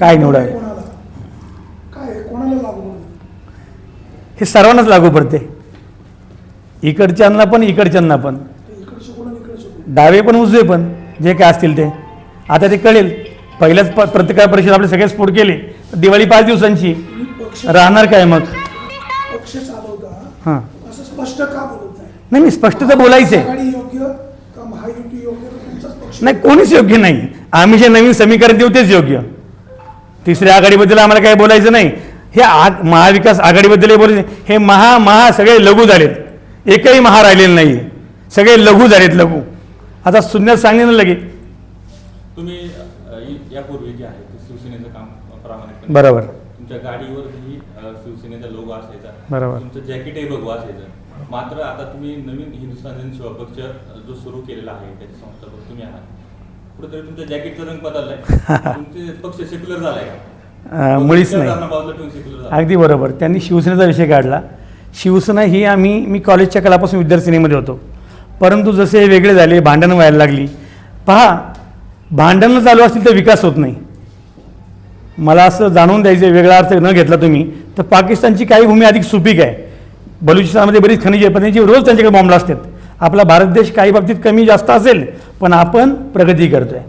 काय निवडावे? काय कोणाला लागू हे सर्वांनाच लागू पडते. इकडच्यांना पण इकडच्यांना पण. डावे पण उजवे पण जे काय असतील ते. आता ते कळेल. पहिल्याच प पत्रकार परिषद आपले सगळे स्फोट केले. दिवाळी पाच दिवसांची. पक्ष राहणार काय मग? पक्ष चालवता. हां. असं स्पष्ट का बोलत नाही नाही मी स्पष्ट तर बोलायचं आहे आघाडी योग्य का महायुती योग्य? का तुमचाच पक्ष. नाही कोणीच योग्य नाही. आम्ही जे नवीन समीकरण देऊ तेच योग्य. तिसऱ्या आघाडीबद्दल आम्हाला काही बोलायचं नाही. हे आग महाविकास आघाडीबद्दल बोलायचं हे महा महा सगळे लघु झालेत. एकही महा राहिलेलं नाही सगळे लघु झालेत लघु. आता शून्यात सांगेन लगे तुम्ही यापूर्वी जे आहे ते शिवसेनेचं काम प्रामाणिकपणे बरोबर. तुमच्या गाडीवरही शिवसेनेचा लोगो असायचा. बरोबर. तुमचं जॅकेटही भगवा असायचं. मात्र आता तुम्ही नवीन हिंदुस्थान जन सेवा पक्ष जो सुरू केलेला आहे त्याचे संस्थापक तुम्ही आहात. कुठेतरी तुमच्या जॅकेटचा रंग बदललाय. तुमचे पक्ष सेक्युलर झालाय का? मुळीच नाही. अगदी बरोबर. त्यांनी शिवसेनेचा विषय काढला. शिवसेना ही आम्ही मी कॉलेजच्या काळापासून विद्यार्थिनीमध्ये होतो. परंतु जसे हे वेगळे झाले भांडणं व्हायला लागली. पहा भांडणं चालू असतील तर विकास होत नाही. मला असं जाणून द्यायचं वेगळा अर्थ न घेतला तुम्ही तर पाकिस्तानची काही भूमी अधिक सुपीक आहे. बलुचिस्तानमध्ये बरीच खनिजे आहे पण त्यांची रोज त्यांच्याकडे बॉम्बला असतात. आपला भारत देश काही बाबतीत कमी जास्त असेल पण आपण प्रगती आहे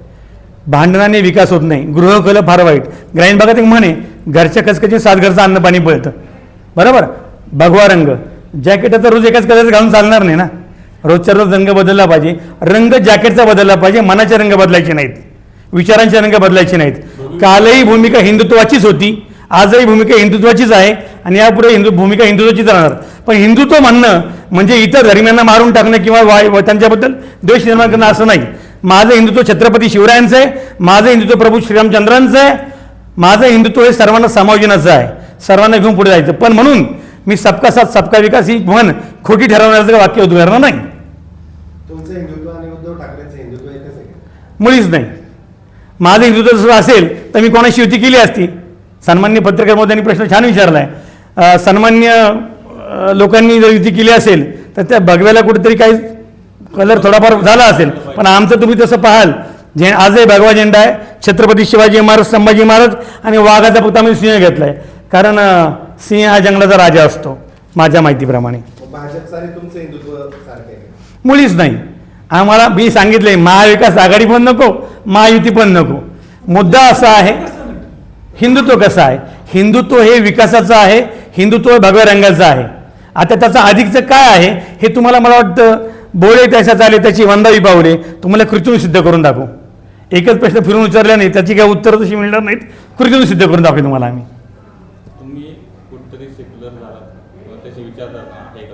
भांडणाने विकास होत नाही गृहकलं फार वाईट. ग्रामीण भागात एक म्हणे घरच्या कचकचे सात घरचं अन्न पाणी पळतं. बरोबर? भगवा रंग. जॅकेटाचा रोज एकाच कलरचं घालून चालणार नाही ना? रोजच्या रोज रंग बदलला पाहिजे. रंग जॅकेटचा बदलला पाहिजे. मनाचे रंग बदलायचे नाहीत. विचारांचे रंग बदलायचे नाहीत. कालही भूमिका हिंदुत्वाचीच होती. आजही भूमिका हिंदुत्वाचीच आहे आणि यापुढे हिंदू भूमिका हिंदुत्वाचीच राहणार. पण हिंदुत्व म्हणणं म्हणजे इतर धर्मियांना मारून टाकणं किंवा वाय व त्यांच्याबद्दल द्वेष निर्माण करणं असं नाही. माझं हिंदुत्व छत्रपती शिवरायांचं आहे. माझं हिंदुत्व प्रभू श्रीरामचंद्रांचं आहे. माझं हिंदुत्व हे सर्वांना समायोजनाचं आहे. सर्वांना घेऊन पुढे जायचं. पण म्हणून मी सबका साथ सबका विकास ही म्हण खोटी ठरवण्याचं वाक्य उद्गारणार नाही. तुमचं हिंदुत्व आणि उद्धव ठाकरेंचं हिंदुत्व एकच आहे. का? मुळीच नाही. माझं हिंदुत्व जसं असेल तर मी कोणाशी युती केली असती? सन्मान्य पत्रकार मोदयांनी प्रश्न छान विचारला आहे सन्मान्य अ, लोकांनी जर युती केली असेल तर त्या भगव्याला कुठेतरी काही कलर थोडाफार झाला असेल. पण आमचं तुम्ही तसं पाहाल. जे आजही भगवा झेंडा आहे छत्रपती शिवाजी महाराज संभाजी महाराज आणि वाघाचा फक्त आम्ही सिंह घेतला आहे कारण अ, सिंह हा जंगलाचा राजा असतो माझ्या माहितीप्रमाणे. मग भाजपचं आणि तुमचं हिंदुत्व सारखं आहे. का? मुळीच नाही. आम्हाला मी सांगितले महाविकास आघाडी पण नको महायुती पण नको. मुद्दा असा आहे हिंदुत्व कसं आहे? हिंदुत्व हे विकासाचं आहे हिंदुत्व हे भगव्या रंगाचं आहे. आता त्याचं अधिकचं काय आहे हे तुम्हाला मला वाटतं बोळे त्याच्यात आले त्याची वंदावी पावले तुम्हाला कृत्यून सिद्ध करून दाखवू. एकच प्रश्न फिरून विचारला नाही त्याची काही उत्तरं तशी मिळणार नाहीत कृत्यून सिद्ध करून दाखवू तुम्हाला आम्ही?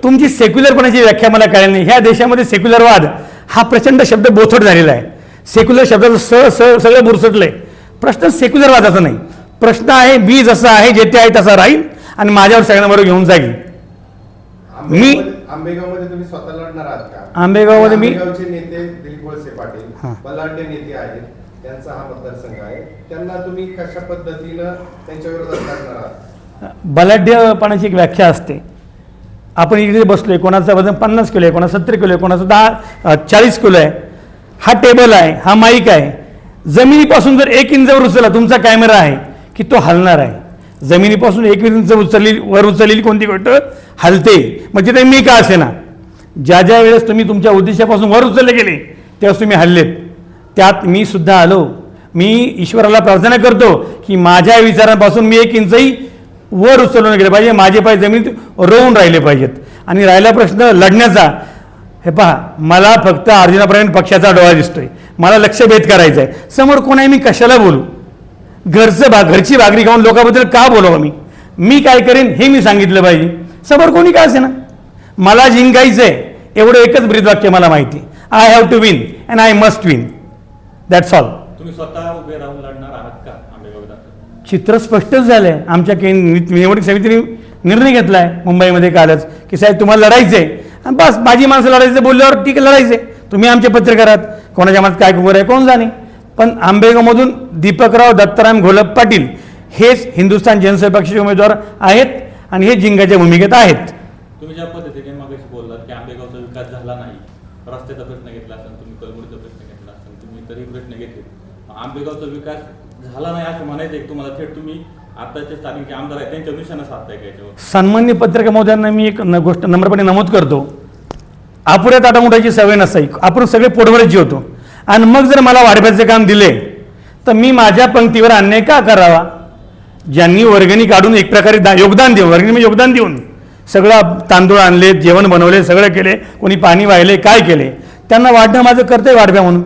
तुमची सेक्युलरपणाची व्याख्या मला कळेल नाही. ह्या देशामध्ये सेक्युलरवाद हा प्रचंड शब्द बोथट झालेला आहे. सेक्युलर शब्दाचं स स सगळं बुरसटलंय. प्रश्न सेक्युलरवादाचा नाही. प्रश्न आहे मी जसं आहे जेथे आहे तसा राहील आणि माझ्यावर सगळ्यांबरोबर घेऊन जाईल. आंबेगावमध्ये- आंबेगावमध्ये तुम्ही स्वतः लढणार आहात का? आंबेगावमध्ये मी- आंबेगावचे नेते दिलीप वळसे. पाटील बलाढ्य नेते आहेत. त्यांचा हा मतदारसंघ आहे. त्यांना तुम्ही कशा पद्धतीनं त्यांच्या विरोधात लढणार आहात? बलाढ्यपणाची एक व्याख्या असते. आपण इकडे आहे कोणाचं वजन पन्नास किलो आहे कोणाचं सत्तर किलो आहे कोणाचं दहा चाळीस किलो आहे. हा टेबल आहे हा माईक आहे. जमिनीपासून जर एक इंचावर उचलला तुमचा कॅमेरा आहे की तो हलणार आहे. जमिनीपासून एक इंच उचलली वर उचललेली कोणती गोष्ट? हलते. म्हणजे ते मी का असे ना ज्या ज्या वेळेस तुम्ही तुमच्या उद्देशापासून वर उचलले गेले त्यावेळेस तुम्ही हल्लेत. त्यात मी सुद्धा आलो. मी ईश्वराला प्रार्थना करतो की माझ्या विचारांपासून मी एक इंचही वर उचलून गेले पाहिजे माझे पाय जमिनीत रोवून राहिले पाहिजेत. आणि राहिला प्रश्न लढण्याचा. हे पहा मला फक्त अर्जुनापर्यंत पक्षाचा डोळा दिसतोय. मला लक्षभेद करायचा आहे समोर कोण आहे मी कशाला बोलू? घरचं भा घरची भाकरी खाऊन लोकांबद्दल का बोलावं मी? मी काय करेन हे मी सांगितलं पाहिजे. समोर कोणी का असे ना मला जिंकायचं आहे एवढं एकच ब्रीदवाक्य मला माहिती. I have to win and I must win that's all तुम्ही स्वतः उभे राहून लढणार आहात. चित्र स्पष्टच झालं आहे आमच्या के निवडणूक समितीने निर्णय घेतला आहे मुंबईमध्ये कालच की साहेब तुम्हाला लढायचं आहे आणि बस माझी माणसं लढायचं बोलल्यावर ठीक आहे लढायचं आहे तुम्ही आमचे पत्रकार आहात कोणाच्या मनात काय कुकर आहे कोण जाणे. पण आंबेगावमधून दीपकराव दत्ताराम घोलप पाटील हेच हिंदुस्थान जनसेवा पक्षाचे उमेदवार आहेत आणि हे जिंकाच्या भूमिकेत आहेत. तुम्ही ज्या पद्धतीने मागाशी बोललात की आंबेगावचा विकास झाला नाही रस्त्याचा प्रश्न घेतला असेल तुम्ही कलबुडीचा प्रश्न घेतला असेल तुम्ही इतरही प्रश्न घेतले आंबेगावचा विकास झाला नाही असं म्हणायचं एक तुम्हाला थेट तुम्ही. आताचे स्थानिक जे आमदार आहेत त्यांच्या निशाणा साधताय का याच्यावर? सन्मान्य पत्रकार महोदयांना मी एक न- गोष्ट नम्रपणे नमूद करतो. अपुऱ्या उठायची सवय नसाई आपण सगळे पोटभरच होतो. आणि मग जर मला वाढव्याचे काम दिले तर मी माझ्या पंक्तीवर अन्याय का करावा? ज्यांनी वर्गणी काढून एक प्रकारे दा योगदान देऊन वर्गणी मी योगदान देऊन सगळं तांदूळ आणले जेवण बनवले सगळं केले कोणी पाणी वाहिले काय केले? त्यांना वाढणं माझं करतंय वाढव्या म्हणून.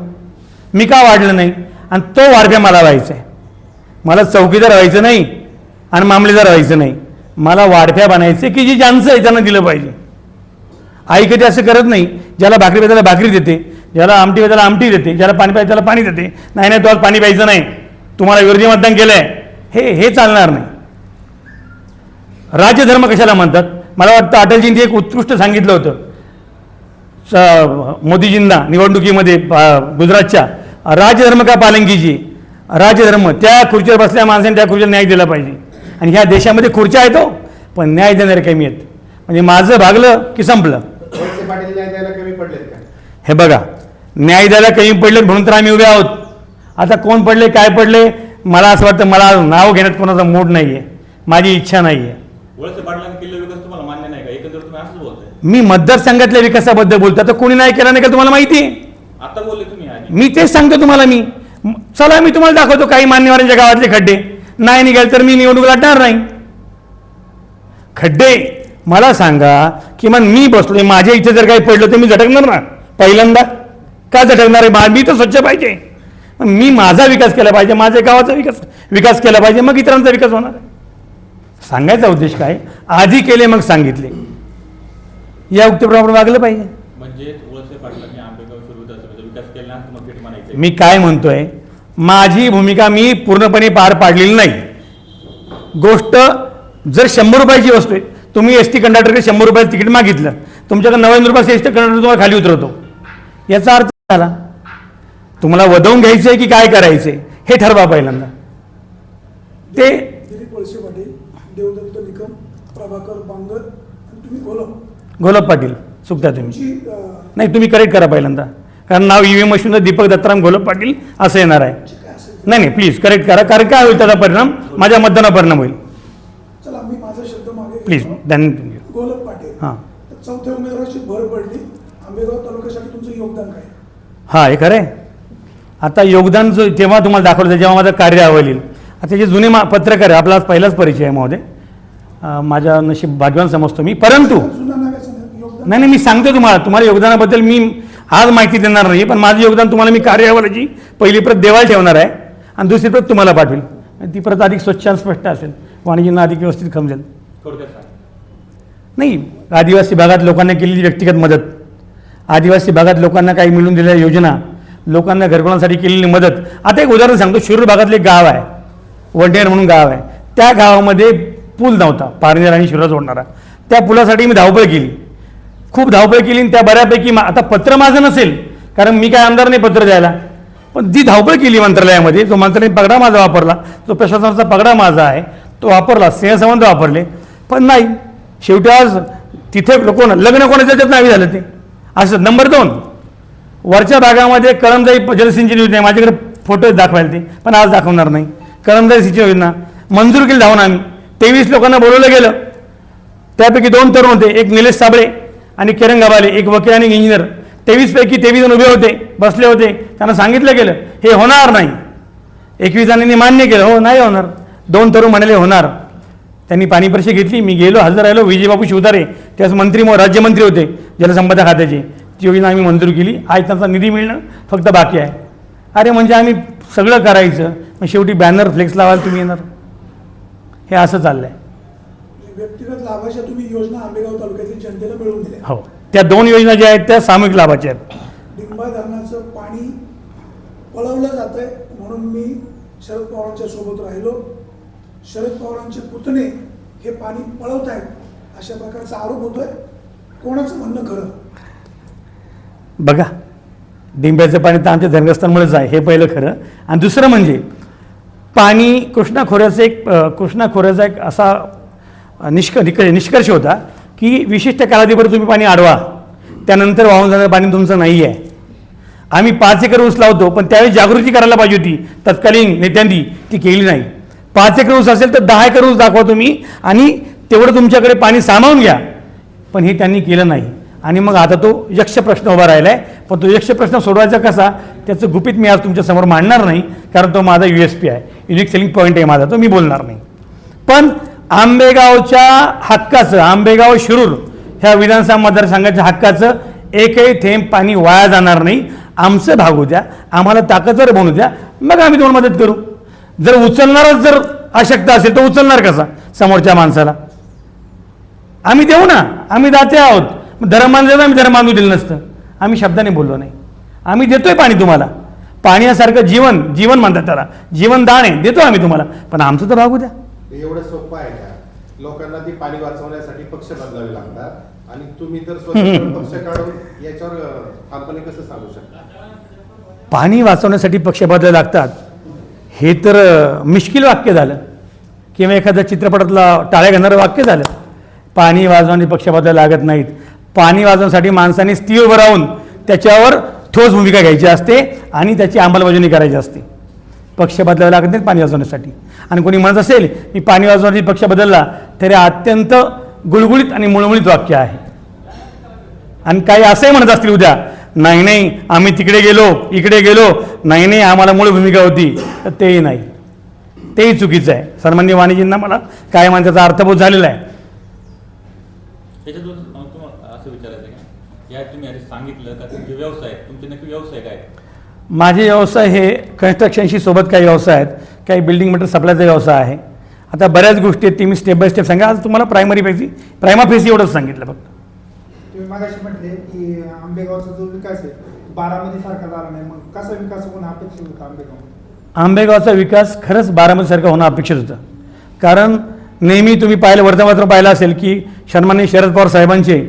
मी का वाढलं नाही? आणि तो वारप्या मला व्हायचा आहे मला चौकीदार व्हायचं नाही आणि मामलेदार व्हायचं नाही. मला वाढप्या बनायचे की जी ज्यांचं आहे त्यांना दिलं पाहिजे. आई कधी असं करत नाही ज्याला भाकरी पाहिजे त्याला भाकरी देते ज्याला आमटी पाहिजे त्याला आमटी देते ज्याला पाणी पाहिजे त्याला पाणी देते. नाही नाही तुम्हाला पाणी प्यायचं नाही. तुम्हाला विरोधी मतदान केलं आहे हे हे चालणार नाही. राज्यधर्म कशाला म्हणतात? मला वाटतं अटलजींनी एक उत्कृष्ट सांगितलं होतं. स- मोदीजींना निवडणुकीमध्ये गुजरातच्या राजधर्म का पालन कीजिए? राजधर्म त्या खुर्चीवर बसल्या माणसाने त्या खुर्चीला न्याय दिला पाहिजे. आणि ह्या देशामध्ये खुर्च्या आहेत हो पण न्याय देणारे कमी आहेत. म्हणजे माझं भागलं की संपलं. वळसे पाटील न्याय द्यायला कमी पडलेत का? हे बघा न्याय द्यायला कमी पडले म्हणून तर आम्ही उभे आहोत. आता कोण पडले काय पडले मला असं वाटतं मला नाव घेण्यात कोणाचा मूड नाही आहे माझी इच्छा नाही आहे मी मतदारसंघातल्या विकासाबद्दल बोलतो आता कोणी नाही केला नाही का तुम्हाला माहिती? आहे मी तेच सांगतो तुम्हाला मी. चला मी तुम्हाला दाखवतो काही मान्यवरांच्या गावातले खड्डे. नाही निघाल तर मी निवडणूक लढणार नाही. खड्डे मला सांगा किमान मी बसलोय माझ्या इथे जर काही पडलं तर मी झटकणार ना? पहिल्यांदा. का झटकणार आहे? मी तर स्वच्छ पाहिजे. मी माझा विकास केला पाहिजे माझ्या गावाचा विकास विकास केला पाहिजे मग इतरांचा विकास होणार आहे. सांगायचा उद्देश काय? आधी केले मग सांगितले. या उक्तीप्रमाणे वागलं पाहिजे म्हणजे वळसे पाटलांनी आंबेगाव विरोधाचा विकास केला आणि तुम्हाला थेट म्हणायचं मी काय म्हणतोय? माझी भूमिका मी पूर्णपणे पार पाडलेली नाही. गोष्ट जर शंभर रुपयाची वस्तू आहे तुम्ही एस टी कंडक्टरकडे शंभर रुपयाचं तिकीट मागितलं तुमच्याकडे नव्याण्णव रुपयाचं एस टी कंडक्टर तुम्हाला खाली उतरवतो. याचा अर्थ झाला? तुम्हाला वधवून घ्यायचं आहे की काय करायचं आहे हे ठरवा पहिल्यांदा. ते देवदत्त निकम प्रभाकर बांगर आणि तुम्ही गोलप गोलब पाटील चुकता तुम्ही. नाही तुम्ही करेक्ट करा पहिल्यांदा. कारण नाव ई व्ही एम मशीनचं दीपक दत्ताराम गोलब पाटील असं येणार आहे. नाही नाही प्लीज करेक्ट करा. कारण काय होईल त्याचा परिणाम? माझ्या मतदानावर परिणाम होईल. चला मी माझा शब्द मागे प्लीज. धन्यवाद गोलप पाटील. हां. तर चौथ्या उमेदवाराची भर पडली. आंबेगाव तालुक्यासाठी तुमचं योगदान काय? हां हे खरं आहे. आता योगदान जो तेव्हा तुम्हाला दाखवलं जेव्हा माझं कार्य आवडेल. आता जे जुने मा पत्रकार आहे आपला आज पहिलाच परिचय आहे महोदय. माझ्या नशीब भाग्यवान समजतो मी. परंतु नाही नाही मी सांगतो तुम्हाला. तुम्हाला योगदानाबद्दल मी आज माहिती देणार नाही पण माझं योगदान तुम्हाला मी कार्यावरची पहिली प्रत देवाला ठेवणार आहे आणि दुसरी प्रत तुम्हाला पाठवेल. ती प्रत अधिक स्वच्छ आणि स्पष्ट असेल. वाणिज्यांना अधिक व्यवस्थित समजेल नाही आदिवासी भागात लोकांना केलेली व्यक्तिगत मदत आदिवासी भागात लोकांना काही मिळून दिलेल्या योजना लोकांना घरकुलांसाठी केलेली मदत. आता एक उदाहरण सांगतो शिरूर भागातलं एक गाव आहे वंडेर म्हणून गाव आहे. त्या गावामध्ये पूल नव्हता पारनेर आणि शिरूर जोडणारा. त्या पुलासाठी मी धावपळ केली. खूप धावपळ केली आणि त्या बऱ्यापैकी आता पत्र माझं नसेल कारण मी काय आमदार नाही पत्र द्यायला. पण जी धावपळ केली मंत्रालयामध्ये जो मंत्रालयाने पगडा माझा वापरला जो प्रशासनाचा पगडा माझा आहे तो वापरला स्नेहसंबंध वापरले. पण नाही शेवटी आज तिथे कोण लग्न कोणाच्या त्याच्यात नाही झालं ते? असं नंबर दोन. वरच्या भागामध्ये कळमजाई जलसिंचन योजना आहे. माझ्याकडे फोटो दाखवायला ते पण आज दाखवणार नाही. करमदाई सिंचन योजना. मंजूर केली धावून आम्ही. तेवीस लोकांना बोलवलं गेलं. त्यापैकी दोन तरुण होते. एक निलेश साबळे आणि किरण गवाले एक वकील आणि इंजिनियर तेवीस पैकी तेवीस जण उभे होते बसले होते. त्यांना सांगितलं गेलं हे होणार नाही. एकवीस जणांनी मान्य केलं हो नाही होणार. दोन तरुण म्हणाले होणार. त्यांनी पाणीपरीक्षा घेतली मी गेलो हजर राहिलो विजयबाबू शिवतारे त्याच मंत्री राज्यमंत्री होते जलसंपदा खात्याचे. ती योजना आम्ही मंजूर केली आज त्यांचा निधी मिळणं फक्त बाकी आहे. अरे म्हणजे आम्ही सगळं करायचं मग शेवटी बॅनर फ्लेक्स लावायला तुम्ही येणार. हे असं चाललं आहे व्यक्तिगत लाभाच्या तुम्ही योजना आंबेगाव तालुक्यातील जनतेला मिळवून दिल्या. हो. त्या दोन योजना ज्या आहेत त्या सामूहिक लाभाच्या आहेत. डिंबा धरणाचं पाणी पळवलं जात आहे म्हणून मी शरद पवारांच्या सोबत राहिलो. शरद पवारांचे पुतणे हे पाणी पळवत आहेत अशा प्रकारचा आरोप होतोय. कोणाचं म्हणणं खरं? बघा डिंब्याचं पाणी तर आमच्या धनगरस्थानमुळेच आहे हे पहिलं खरं. आणि दुसरं म्हणजे पाणी कृष्णा खोऱ्याचं एक अ, कृष्णा खोऱ्याचा एक असा निष्क निक निष्कर्ष होता की विशिष्ट कालावधीपर्यंत तुम्ही पाणी अडवा त्यानंतर वाहून जाणारं पाणी तुमचं नाही आहे आम्ही पाच एकर ऊस लावतो पण त्यावेळी जागृती करायला पाहिजे होती. तत्कालीन नेत्यांनी ती केली नाही. पाच एकर ऊस असेल तर दहा एकर ऊस दाखवा तुम्ही आणि तेवढं तुमच्याकडे पाणी सामावून घ्या. पण हे त्यांनी केलं नाही. आणि मग आता तो यक्ष प्रश्न उभा राहिला आहे पण तो यक्ष प्रश्न सोडवायचा कसा? त्याचं गुपित मी आज तुमच्यासमोर मांडणार नाही कारण तो माझा यू एस पी आहे. युनिक सेलिंग पॉईंट आहे माझा तो मी बोलणार नाही. पण आंबेगावच्या हक्काचं आंबेगाव शिरूर ह्या विधानसभा मतदारसंघाच्या हक्काचं एकही थेंब पाणी वाया जाणार नाही. आमचं भागू द्या आम्हाला ताकदवर बनवू द्या मग आम्ही तुम्हाला मदत करू. जर उचलणारच जर अशक्ता असेल तर उचलणार कसा? समोरच्या माणसाला. आम्ही देऊ ना आम्ही दाते आहोत. मग धर्मान देऊ आम्ही धर्म दिलं नसतं. आम्ही शब्दाने बोललो नाही. आम्ही देतोय पाणी तुम्हाला. पाण्यासारखं जीवन जीवन म्हणतात त्याला. जीवनदान आहे देतो आम्ही तुम्हाला. पण आमचं तर भागू द्या. हे एवढं सोपं आहे का? लोकांना ती पाणी वाचवण्यासाठी पक्ष बदलावे लागतात. आणि तुम्ही तर स्वतंत्र पक्ष काढून याच्यावर ठामपणे कसं सांगू शकता? पाणी वाचवण्यासाठी पक्ष बदलावे लागतात. हे तर मिश्किल वाक्य झालं. किंवा एखाद्या चित्रपटातला टाळ्या घेणारं वाक्य झालं. पाणी वाजवणे पक्ष बदलायला लागत नाहीत. पाणी वाजवण्यासाठी माणसाने स्थिर उभं राहून त्याच्यावर ठोस भूमिका घ्यायची असते आणि त्याची अंमलबजावणी करायची असते. पक्ष बदलावे लागत नाही पाणी वाजवण्यासाठी आणि कोणी म्हणत असेल मी पाणी वाचवण्यासाठी पक्ष बदलला तरी अत्यंत गुळगुळीत आणि मुळमुळीत वाक्य आहे. आणि काही असंही म्हणत असतील उद्या नाही नाही आम्ही तिकडे गेलो इकडे गेलो नाही नाही आम्हाला मूळ भूमिका होती. तर तेही नाही. तेही चुकीचं आहे. सन्मान्य वाणिजींना मला काय माणसाचा त्याचा अर्थबोध झालेला आहे. असं विचारायचं का? या तुम्ही सांगितलं का? तुमचे व्यवसाय माझे व्यवसाय हे कन्स्ट्रक्शनशी सोबत काही व्यवसाय आहेत. काही बिल्डिंग मटेरियल सप्लायचा व्यवसाय आहे. आता बऱ्याच गोष्टी आहेत ती मी स्टेप बाय स्टेप सांगा आज तुम्हाला प्रायमरी पैसी प्रायमा फेसी एवढंच सांगितलं फक्त. तुम्ही मागाशी म्हटले की आंबेगावचा जो विकास आहे बारामती सारखा झाला नाही. मग कसा विकास होणं अपेक्षित होता आंबेगाव आंबेगावचा विकास खरंच बारामतीसारखा होणं अपेक्षित होतं. कारण नेहमी तुम्ही पाहिलं वर्तमानपत्र पाहिलं असेल की सन्माननीय शरद पवार साहेबांचे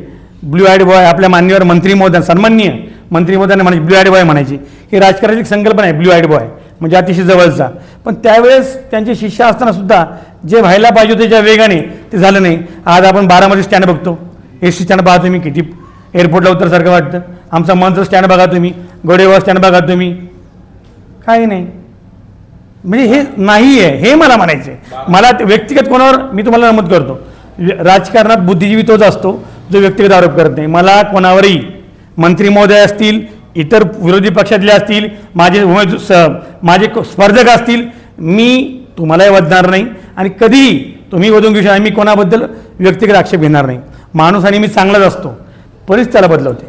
ब्ल्यू आयड बॉय आपल्या मान्यवर मंत्री महोदय सन्माननीय मंत्री महोदयांना म्हणायचे ब्ल्यू आयड बॉय म्हणायचे. ही राजकारणाची एक संकल्पना आहे ब्ल्यू आयड बॉय म्हणजे अतिशय जवळचा. पण त्यावेळेस त्यांचे शिष्य असताना सुद्धा जे व्हायला पाहिजे होते ज्या वेगाने ते झालं नाही. आज आपण बारामध्ये स्टँड बघतो. एस टी स्टँड बघा तुम्ही किती. एअरपोर्टला उतरसारखं वाटतं. आमचा मंच स्टँड बघा तुम्ही. गोडेवा स्टँड बघा तुम्ही. काही नाही. म्हणजे हे नाही आहे. हे मला म्हणायचं आहे. मला ते व्यक्तिगत कोणावर मी तुम्हाला नमूद करतो. राजकारणात बुद्धिजीवी तोच असतो जो व्यक्तिगत आरोप करत नाही. मला कोणावरही मंत्री महोदय असतील इतर विरोधी पक्षातले असतील माझे उमेद स- माझे स्पर्धक असतील मी तुम्हालाही वदणार नाही आणि कधीही तुम्ही वधून घेऊ शकता मी कोणाबद्दल व्यक्तिगत आक्षेप घेणार नाही. माणूस आणि मी चांगलाच असतो. परिस्थिती त्याला बदलवते.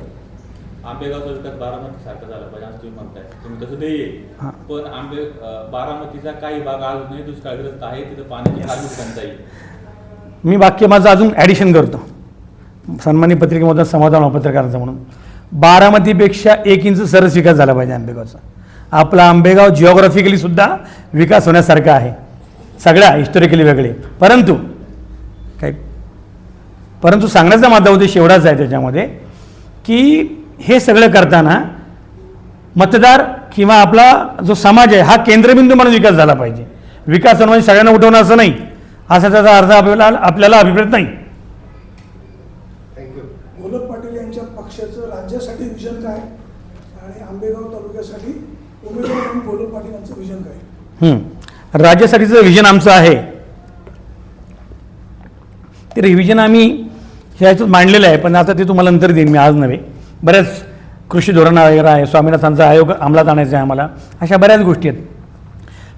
आंबेगावचा विकास बारामती सारखा झाला पाहिजे असं तुम्ही म्हणताय तुम्ही तसं ध्येय आहे. पण आंबे अं, बारामतीचा काही भाग अजूनही दुष्काळग्रस्त आहे तिथं पाण्याची फार मोठी टंचाई आहे. मी वाक्य माझं अजून ॲडिशन करतो. सन्मानी पत्रिकेमधून समाधान पत्रकारांचा म्हणून. बारामतीपेक्षा एक इंच सरस विकास झाला पाहिजे आंबेगावचा. आपला आंबेगाव जिओग्राफिकली सुद्धा विकास होण्यासारखा आहे. सगळ्या हिस्टॉरिकली वेगळे. परंतु काय? परंतु सांगण्याचा माझा उद्देश एवढाच आहे त्याच्यामध्ये की हे सगळं करताना मतदार किंवा आपला जो समाज आहे हा केंद्रबिंदू म्हणून विकास झाला पाहिजे. विकास म्हणजे सगळ्यांना उठवणं असं नाही. असा त्याचा अर्थ आपल्याला आपल्याला अभिप्रेत नाही. थँक्यू पाटील यांच्या पक्षाचं राज्यासाठी विजन काय? आणि आंबेगाव तालुक्यासाठी उमेदवार म्हणून गोलप पाटील यांचं विजन काय? राज्यासाठीचं विजन आमचं आहे. ते रिव्हिजन आम्ही ह्याच्यात मांडलेलं आहे पण आता ते तुम्हाला नंतर देईन मी आज नव्हे. बऱ्याच कृषी धोरण वगैरे आहे स्वामीनाथांचा आयोग अंमलात आणायचा आहे आम्हाला. अशा बऱ्याच गोष्टी आहेत.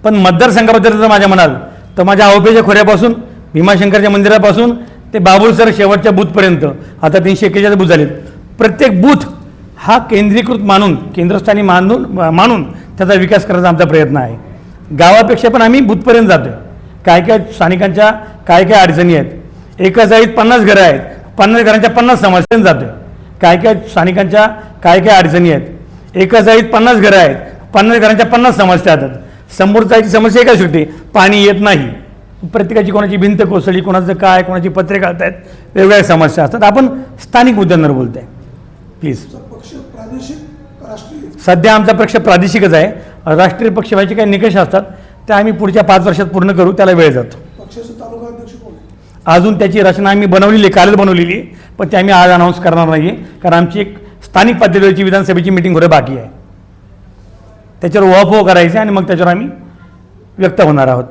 पण मतदारसंघाबद्दल जर माझ्या म्हणाल तर माझ्या आवपेच्या खोऱ्यापासून भीमाशंकरच्या मंदिरापासून ते बाबुलसर शेवटच्या बूथपर्यंत आता तीनशे एक्केचाळीस बूथ झालेत. प्रत्येक बूथ हा केंद्रीकृत मानून केंद्रस्थानी मानून मानून त्याचा विकास करायचा आमचा प्रयत्न आहे. गावापेक्षा पण आम्ही बूथपर्यंत जातो काय काय स्थानिकांच्या काय काय अडचणी आहेत? एका जाळीत पन्नास घरं आहेत. पन्नास घरांच्या पन्नास समस्यांत जातो काय काय स्थानिकांच्या काय काय अडचणी आहेत? एका जाळीत पन्नास घरं आहेत. पन्नास घरांच्या पन्नास समस्या येतात समोर जायची समस्या काय सुटते पाणी येत नाही. प्रत्येकाची कोणाची भिंत कोसळली कोणाचं काय कोणाची पत्रे घालतायत वेगवेगळ्या समस्या असतात. आपण स्थानिक मुद्द्यांवर बोलत आहे प्लीज सध्या आमचा पक्ष प्रादेशिकच आहे. राष्ट्रीय पक्ष व्हायचे काही निकष असतात ते आम्ही पुढच्या पाच वर्षात पूर्ण करू त्याला वेळ जातो. अजून त्याची रचना आम्ही बनवलेली आहे कालच बनवलेली पण ते आम्ही आज अनाऊन्स करणार नाही आहे कारण आमची एक स्थानिक पातळीवरची विधानसभेची मिटिंग होणं बाकी आहे. त्याच्यावर वॉप करायचे आणि मग त्याच्यावर आम्ही व्यक्त होणार आहोत.